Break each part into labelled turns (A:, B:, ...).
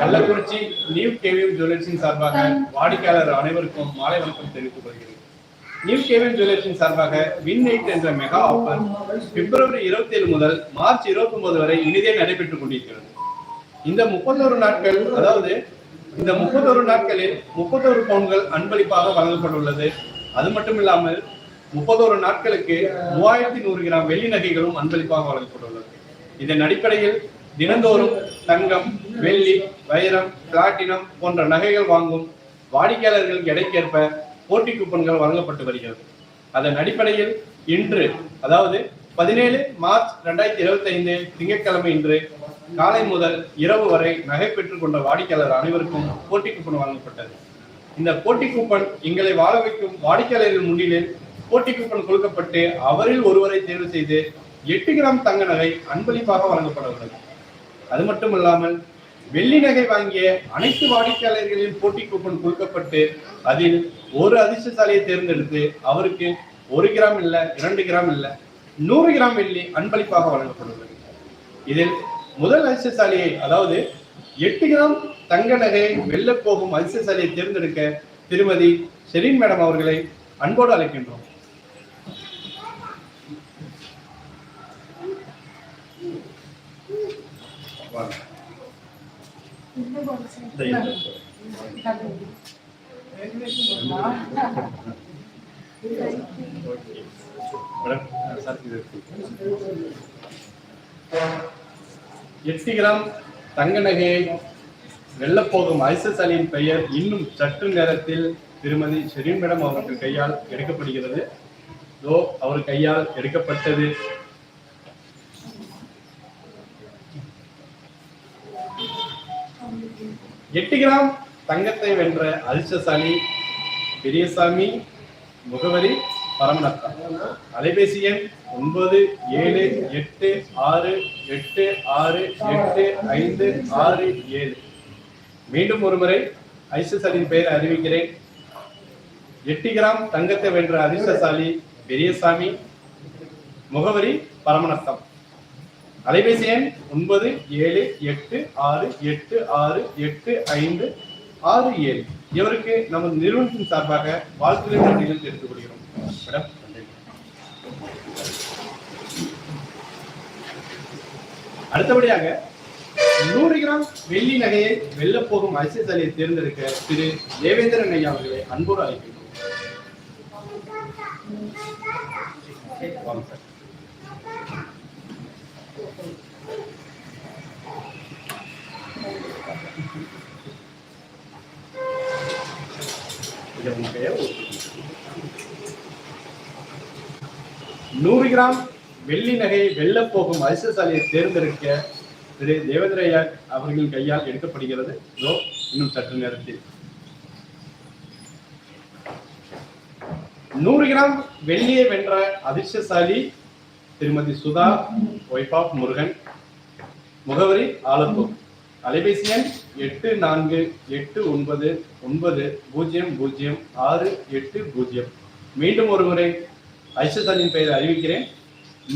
A: Kallakurichi new KVM ஜுவல்லர்ஸின் சார்பாக வாடிக்கையாளர் அனைவருக்கும் மாலை வணக்கம் தெரிவித்துக் கொள்கிறேன். நியூ கேவிஎம் ஜுவல்லர்ஸின் சார்பாக வின் எயிட் என்ற மெகா ஆஃபர் பிப்ரவரி இருபத்தி ஏழு முதல் மார்ச் இருபத்தி ஒன்பது வரை இனிதே நடைபெற்றுக் கொண்டிருக்கிறது. இந்த முப்பத்தோரு நாட்கள் அதாவது இந்த முப்பத்தோரு நாட்களில் முப்பத்தோரு பவுன்கள் அன்பளிப்பாக வழங்கப்பட்டுள்ளது. அது மட்டும் இல்லாமல் முப்பத்தோரு நாட்களுக்கு மூவாயிரத்தி நூறு கிராம் வெள்ளி நகைகளும் அன்பளிப்பாக வழங்கப்பட்டுள்ளது. இதன் அடிப்படையில் தினந்தோறும் தங்கம் வெள்ளி வைரம் பிளாட்டினம் போன்ற நகைகள் வாங்கும் வாடிக்கையாளர்களுக்கு எடைக்கேற்ப போட்டி கூப்பன்கள் வழங்கப்பட்டு வருகிறது. அதன் அடிப்படையில் இன்று அதாவது பதினேழு மார்ச் ரெண்டாயிரத்தி இருபத்தி ஐந்து திங்கட்கிழமை இன்று காலை முதல் இரவு வரை நகை பெற்றுக் கொண்ட வாடிக்கையாளர் அனைவருக்கும் போட்டி கூப்பன் வழங்கப்பட்டது. இந்த போட்டி கூப்பன் எங்களை வாழ வைக்கும் வாடிக்கையாளர்கள் முன்னிலையில் போட்டி கூப்பன் கொடுக்கப்பட்டு அவரில் ஒருவரை தேர்வு செய்து எட்டு கிராம் தங்க நகை அன்பளிப்பாக வழங்கப்பட உள்ளது அது மட்டும் இல்லாமல் வெள்ளி நகை வாங்கிய அனைத்து வாடிக்கையாளர்களின் போட்டி கூப்பன் கொடுக்கப்பட்டு அதில் ஒரு அதிர்ஷ்டசாலியை தேர்ந்தெடுத்து அவருக்கு ஒரு கிராம் இல்ல இரண்டு கிராம் இல்ல நூறு கிராம் வெள்ளி அன்பளிப்பாக வழங்கப்படுகிறது. இதில் முதல் அதிர்ஷ்டசாலியை அதாவது எட்டு கிராம் தங்க நகை வெல்ல போகும் அதிர்ஷ்டசாலியை தேர்ந்தெடுக்க திருமதி ஷெரீன் மேடம் அவர்களை அன்போடு அழைக்கின்றோம். இருக்கு. எட்டு கிராம் தங்க நகையை வெல்லப்போகும் ஐசசலின் பெயர் இன்னும் சற்று நேரத்தில் திருமதி ஷெரீன் மேடம் அவர்கள் கையால் எடுக்கப்படுகிறது. அவர் கையால் எடுக்கப்பட்டது. எட்டு கிராம் தங்கத்தை வென்ற அதிர்ஷ்டசாலி பெரியசாமி முகவரி பரமநத்தம். அலைபேசி எண் ஒன்பது ஏழு எட்டு ஆறு எட்டு ஆறு எட்டு ஐந்து ஆறு ஏழு. மீண்டும் ஒருமுறை ஐசசலின் பெயர் அறிவிக்கிறேன். எட்டு கிராம் தங்கத்தை வென்ற அதிர்ஷ்டசாலி பெரியசாமி முகவரி பரமநத்தம். அலைபேசி எண் ஒன்பது ஏழு எட்டு ஆறு எட்டு ஆறு எட்டு ஐந்து ஆறு ஏழு. இவருக்கு நமது நிறுவனத்தின் சார்பாக வாழ்த்துக்களை நன்றிகள் தெரிந்து கொள்கிறோம். மேடம் அடுத்தபடியாக நூறு கிராம் வெள்ளி நகையை வெல்ல போகும் ஐசிஎஸ்ஐயை தேர்ந்தெடுக்க திரு. தேவேந்திரன் ஐயா அவர்களை அன்போடு அழைக்கின்றோம். வாங்க சார். இதை உங்க கையால ஒத்துக்கணும். நூறு கிராம் வெள்ளி நகையை வெல்லப் போகும் அதிர்ஷ்டசாலியை தேர்ந்தெடுக்க திரு தேவேந்திரையார் அவர்களின் கையால் எடுக்கப்படுகிறது. இதோ இன்னும் சற்று நேரத்தில். நூறு கிராம் வெள்ளியை வென்ற அதிர்ஷ்டசாலி திருமதி சுதா ஒய்ஃப் ஆஃப் முருகன் முகவரி ஆலத்தூர். அலைபேசி எண் எட்டு நான்கு எட்டு ஒன்பது ஒன்பது பூஜ்ஜியம் பூஜ்ஜியம் ஆறு எட்டு பூஜ்ஜியம். மீண்டும் ஒரு முறை அலியின் பெயரை அறிவிக்கிறேன்.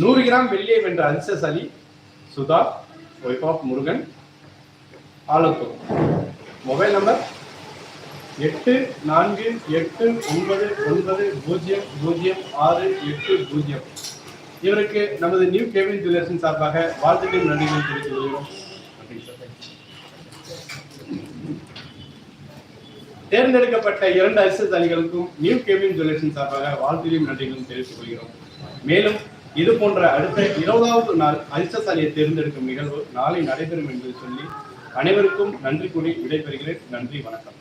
A: நூறு கிராம் வெள்ளியை வென்ற அதிர்ஷ்டசாலி Sudha wife of Murugan Alathur mobile number எட்டு நான்கு எட்டு ஒன்பது ஒன்பது பூஜ்ஜியம் பூஜ்ஜியம் ஆறு எட்டு பூஜ்ஜியம். இவருக்கு நமது நியூ கேபின் ஜுவல்லர்ஸின் சார்பாக வாழ்த்துக்கள் நன்றிகளை தெரிவித்துக் கொள்கிறோம் நன்றி சார். தேர்ந்தெடுக்கப்பட்ட இரண்டு அரசியல்வாதிகளுக்கும் நியூ கேபின் ஜுவல்லர்ஸின் சார்பாக வாழ்த்துக்களையும் நன்றிகளும் தெரிவித்துக் கொள்கிறோம். மேலும் இது போன்ற அடுத்த இருபதாவது நாள் அதிர்ஷ்டசாலியை தேர்ந்தெடுக்கும் நிகழ்வு நாளை நடைபெறும் என்று சொல்லி அனைவருக்கும் நன்றி கூறி விடைபெறுகிறேன். நன்றி வணக்கம்.